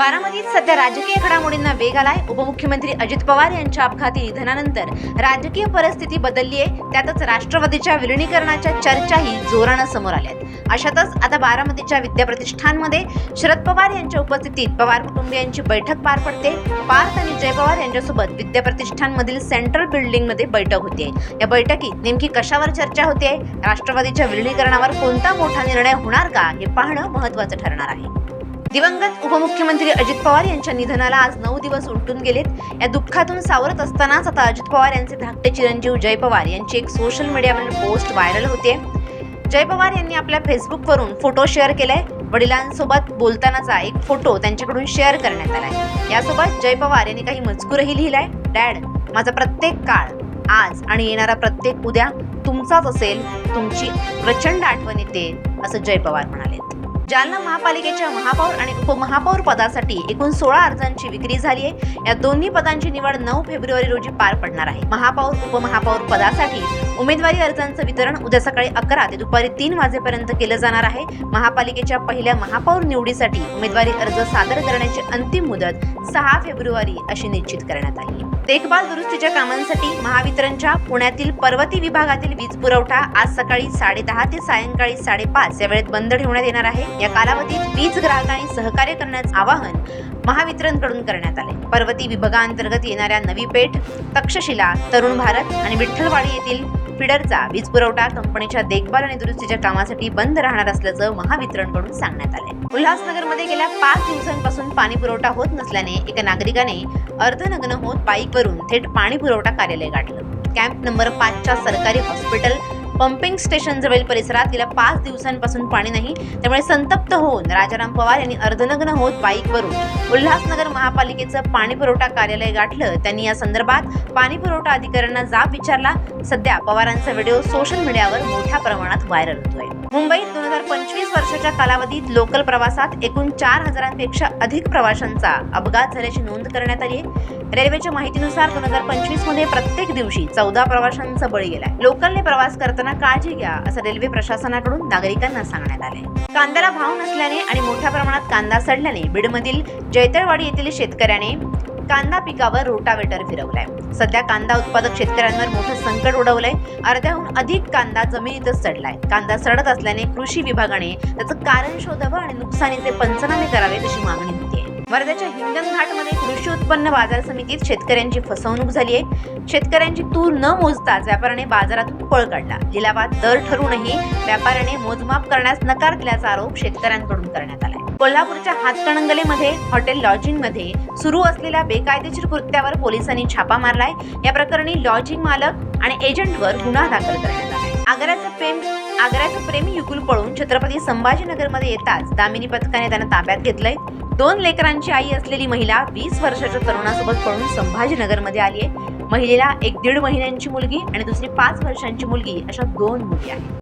बारामतीत सध्या राजकीय घडामोडींना वेग आलाय. उपमुख्यमंत्री अजित पवार यांच्या अपघाती निधनानंतर राजकीय परिस्थिती बदलली आहे. त्यातच राष्ट्रवादीच्या विलिनीकरणाच्या चर्चाही जोरानं समोर आल्या आहेत अशातच आता बारामतीच्या विद्याप्रतिष्ठानमध्ये शरद पवार यांच्या उपस्थितीत पवार कुटुंबियांची बैठक पार पडते. पार्थ आणि जय पवार यांच्यासोबत विद्याप्रतिष्ठानमधील सेंट्रल बिल्डिंगमध्ये बैठक होते. या बैठकीत नेमकी कशावर चर्चा होते? राष्ट्रवादीच्या विलिनीकरणावर कोणता मोठा निर्णय होणार का? हे पाहणं महत्वाचं ठरणार आहे. दिवंगत उपमुख्यमंत्री अजित पवार यांच्या निधनाला आज नऊ दिवस उलटून गेलेत. या दुःखातून सावरत असतानाच आता अजित पवार यांचे धाकटे चिरंजीव जय पवार यांची एक सोशल मीडियावरील पोस्ट व्हायरल होते जय पवार यांनी आपल्या फेसबुकवरून फोटो शेअर केलाय. वडिलांसोबत बोलतानाचा एक फोटो त्यांच्याकडून शेअर करण्यात आलाय. यासोबत जय पवार यांनी काही मजकूरही लिहिलाय. डॅड माझा प्रत्येक काळ आज आणि येणारा प्रत्येक उद्या तुमचाच असेल. तुमची प्रचंड आठवण येते असं जय पवार म्हणाले जालना महापालिकेच्या महापौर आणि उपमहापौर पदासाठी एकूण सोळा अर्जांची विक्री झाली आहे. या दोन्ही पदांची निवड नऊ फेब्रुवारी रोजी पार पडणार आहे. महापौर उपमहापौर पदासाठी उमेदवारी अर्जांचं वितरण उद्या सकाळी अकरा ते दुपारी तीन वाजेपर्यंत केलं जाणार आहे. महापालिकेच्या पहिल्या महापौर निवडीसाठी उमेदवारी अर्ज सादर करण्याची अंतिम मुदत सहा फेब्रुवारी अशी निश्चित करण्यात आली. आहे देखभाल दुरुस्तीच्या कामांसाठी महावितरणच्या पुण्यातील पर्वती विभागातील वीज पुरवठा आज सकाळी साडेदहा ते सायंकाळी साडेपाच या वेळेत बंद ठेवण्यात येणार आहे. या कालावधीत वीज ग्राहकांनी सहकार्य करण्याचं आवाहन महावितरणकडून करण्यात आले पर्वती विभागांतर्गत येणाऱ्या नवी पेठ तक्षशिला तरुण भारत आणि विठ्ठलवाडी येथील फिडरचा वीज पुरवठा कंपनीच्या देखभाल आणि दुरुस्तीच्या कामासाठी बंद राहणार असल्याचं महावितरणकडून सांगण्यात आले उल्हासनगरमध्ये गेल्या पाच दिवसांपासून पाणी पुरवठा होत नसल्याने एका नागरिकाने अर्धनग्न होत बाईकवरून थेट पाणी पुरवठा कार्यालय गाठलं. कॅम्प नंबर पाचच्या सरकारी हॉस्पिटल पंपिंग स्टेशन जवळील परिसरात गेल्या पाच दिवसांपासून पाणी नाही त्यामुळे संतप्त होऊन राजाराम पवार यांनी अर्धनग्न होत बाईकवरून उल्हासनगर महापालिकेचं पाणी पुरवठा कार्यालय गाठलं. त्यांनी या संदर्भात पाणी पुरवठा अधिकाऱ्यांना जाब विचारला. सध्या पवारांचा व्हिडिओ सोशल मीडियावर मोठ्या प्रमाणात व्हायरल होतोय. मुंबईत दोन हजार पंचवीस वर्षाच्या कालावधीत लोकल प्रवासात एकूण चार हजारांपेक्षा अधिक प्रवाशांचा अपघात झाल्याची नोंद करण्यात आली आहे. रेल्वेच्या माहितीनुसार दोन हजार पंचवीसमध्ये प्रत्येक दिवशी चौदा प्रवाशांचा बळी गेलाय. लोकलने प्रवास करताना काळजी घ्या असं रेल्वे प्रशासनाकडून नागरिकांना सांगण्यात आले कांद्याला भाव नसल्याने आणि मोठ्या प्रमाणात कांदा सडल्याने बीडमधील जैतळवाडी येथील शेतकऱ्याने कांदा पिकावर रोटावेटर फिरवलाय. सध्या कांदा उत्पादक शेतकऱ्यांवर मोठं संकट उडवलंय. अर्ध्याहून अधिक कांदा जमिनीतच सडलाय कांदा सडत असल्याने कृषी विभागाने त्याचं कारण शोधावं आणि नुकसानीचे पंचनामे करावेत अशी मागणी होती वर्ध्याच्या हिंगणघाटमध्ये कृषी उत्पन्न बाजार समितीत शेतकऱ्यांची फसवणूक झाली आहे शेतकऱ्यांची तूर न मोजताच व्यापाऱ्याने बाजारातून पळ काढला. लिलावात दर ठरूनही व्यापाऱ्याने मोजमाप करण्यास नकार दिल्याचा आरोप शेतकऱ्यांकडून करण्यात आला कोल्हापूरच्या हातकणंगलेमध्ये हॉटेल लॉजिंगमध्ये सुरू असलेल्या बेकायदेशीर कृत्यावर पोलिसांनी छापा मारलाय. या प्रकरणी लॉजिंग मालक आणि एजंटवर गुन्हा दाखल करण्यात आला आग्र्याचं प्रेम आग्र्याचं प्रेमी युगुल पळून छत्रपती संभाजीनगरमध्ये येताच दामिनी पथकाने त्यांना ताब्यात घेतलंय. दोन लेकरांची आई असलेली महिला वीस वर्षाच्या तरुणासोबत पळून संभाजीनगरमध्ये आली आहे महिलेला एक दीड महिन्यांची मुलगी आणि दुसरी पाच वर्षांची मुलगी अशा दोन मुली आहेत.